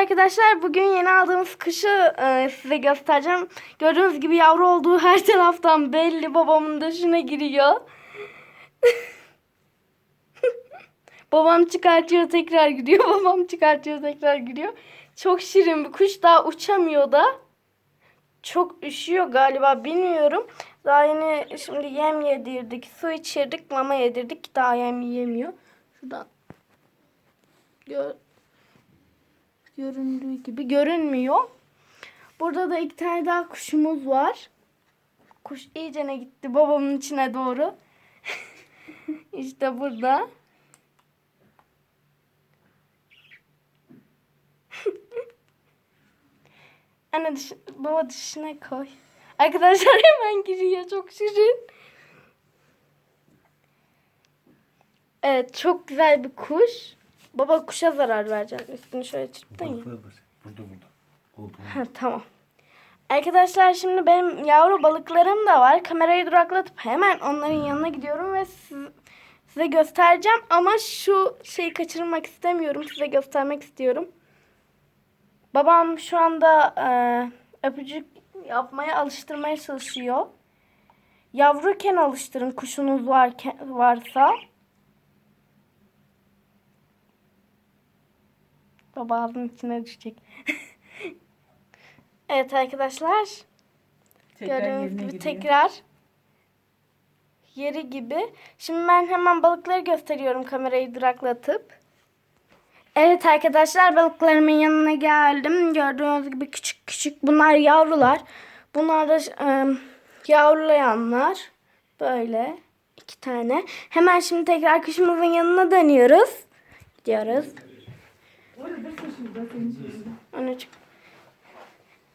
arkadaşlar bugün yeni aldığımız kuşu e, size göstereceğim. Gördüğünüz gibi yavru olduğu her taraftan belli babamın dışına giriyor. Babam çıkartıyor tekrar giriyor. Babam çıkartıyor tekrar giriyor. Çok şirin bir kuş daha uçamıyor da. Çok üşüyor galiba bilmiyorum. Daha yeni şimdi yem yedirdik, su içirdik, mama yedirdik. Daha yem yemiyor. Şuradan gör, göründüğü gibi görünmüyor. Burada da iki tane daha kuşumuz var. Kuş iyicene gitti babamın içine doğru. işte burada. Anne dış, baba dışına koy. Arkadaşlar hemen giriyor çok şirin. Evet çok güzel bir kuş. Baba kuşa zarar verecek. Üstünü şöyle çırptın ya. Var. Burada burada. Koltuğun. Ha, tamam. Arkadaşlar şimdi benim yavru balıklarım da var. Kamerayı duraklatıp hemen onların yanına gidiyorum ve siz- size göstereceğim. Ama şu şeyi kaçırmak istemiyorum. Size göstermek istiyorum. Babam şu anda e, öpücük yapmaya alıştırmaya çalışıyor. Yavruken alıştırın kuşunuz varken, varsa. Baba ağzının içine düşecek. evet arkadaşlar. Tekrar Gördüğünüz gibi giriyor. tekrar yeri gibi. Şimdi ben hemen balıkları gösteriyorum kamerayı duraklatıp. Evet arkadaşlar balıklarımın yanına geldim. Gördüğünüz gibi küçük küçük bunlar yavrular. Bunlar da e, yavrulayanlar. Böyle iki tane. Hemen şimdi tekrar kuşumuzun yanına dönüyoruz. Gidiyoruz. Çık.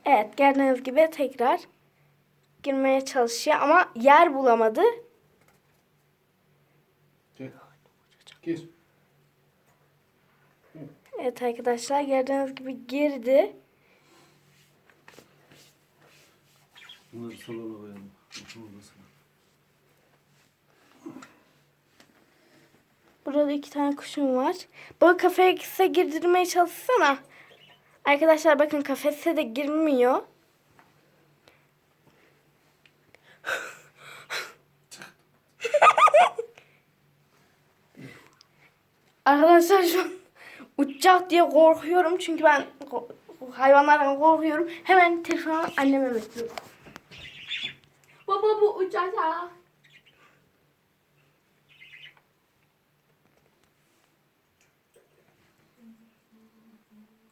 Evet gördüğünüz gibi tekrar girmeye çalışıyor ama yer bulamadı. Gel. Gir. Evet arkadaşlar gördüğünüz gibi girdi. Bunları sola koyalım. Odasına. Burada iki tane kuşum var. Bu kafese girdirmeye çalışsana. Arkadaşlar bakın kafese de girmiyor. Arkadaşlar şu an uçacak diye korkuyorum. Çünkü ben hayvanlardan korkuyorum. Hemen telefonu anneme bekliyorum. Baba bu uçacak. Mm-hmm.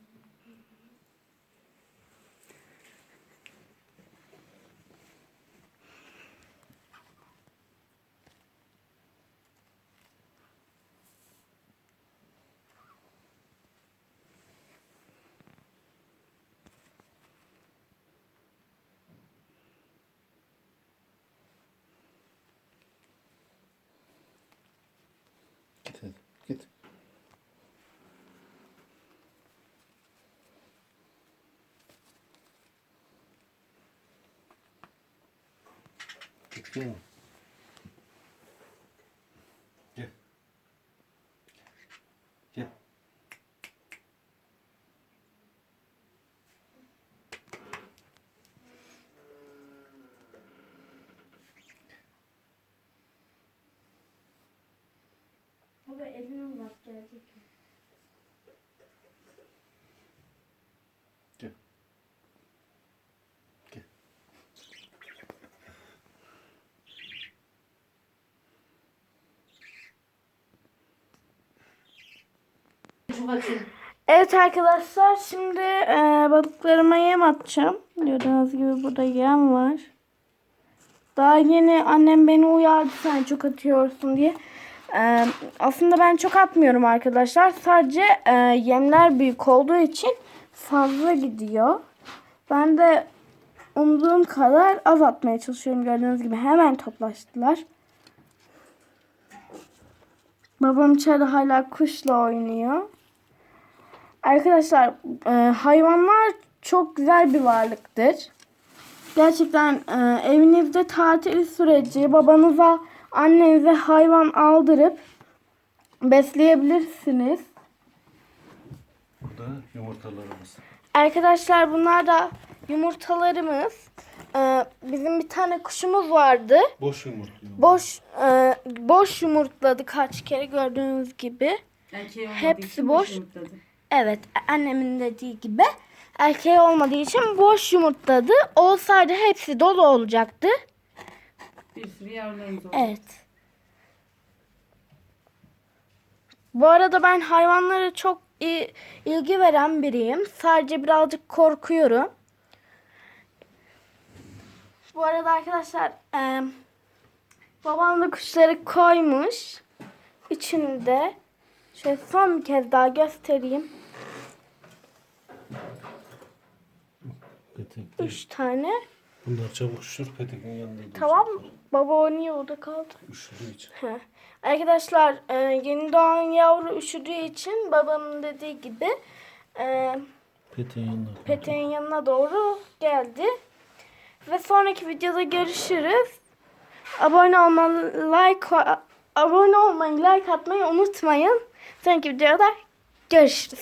Gel. Gel. Gel. Baba elini uzat gelecek. Bakayım. Evet arkadaşlar şimdi e, balıklarıma yem atacağım. Gördüğünüz gibi burada yem var. Daha yeni annem beni uyardı sen çok atıyorsun diye. E, aslında ben çok atmıyorum arkadaşlar. Sadece e, yemler büyük olduğu için fazla gidiyor. Ben de umduğum kadar az atmaya çalışıyorum. Gördüğünüz gibi hemen toplaştılar. Babam içeride hala kuşla oynuyor. Arkadaşlar e, hayvanlar çok güzel bir varlıktır. Gerçekten e, evinizde tatil süreci babanıza annenize hayvan aldırıp besleyebilirsiniz. Burada yumurtalarımız. Arkadaşlar bunlar da yumurtalarımız. Ee, bizim bir tane kuşumuz vardı. Boş yumurtluyor. Boş e, boş yumurtladı kaç kere gördüğünüz gibi. Erkeği olmadığı Hepsi için boş. yumurtladı. Evet annemin dediği gibi. Erkeği olmadığı için boş yumurtladı. Olsaydı hepsi dolu olacaktı. Bir sürü yavrularımız oldu. Evet. Bu arada ben hayvanlara çok ilgi veren biriyim. Sadece birazcık korkuyorum. Bu arada arkadaşlar e, babam da kuşları koymuş. Üçünü de şöyle son bir kez daha göstereyim. Üç tane. Bunlar çabuk üşür petekin yanında. Tamam mı? Baba o niye orada kaldı? Üşüdüğü için. He. Arkadaşlar e, yeni doğan yavru üşüdüğü için babamın dediği gibi e, Peteğin yanında. peteğin yanına doğru geldi. Ve sonraki videoda görüşürüz. Abone olmayı, like abone olmayı, like atmayı unutmayın. Sonraki videoda görüşürüz.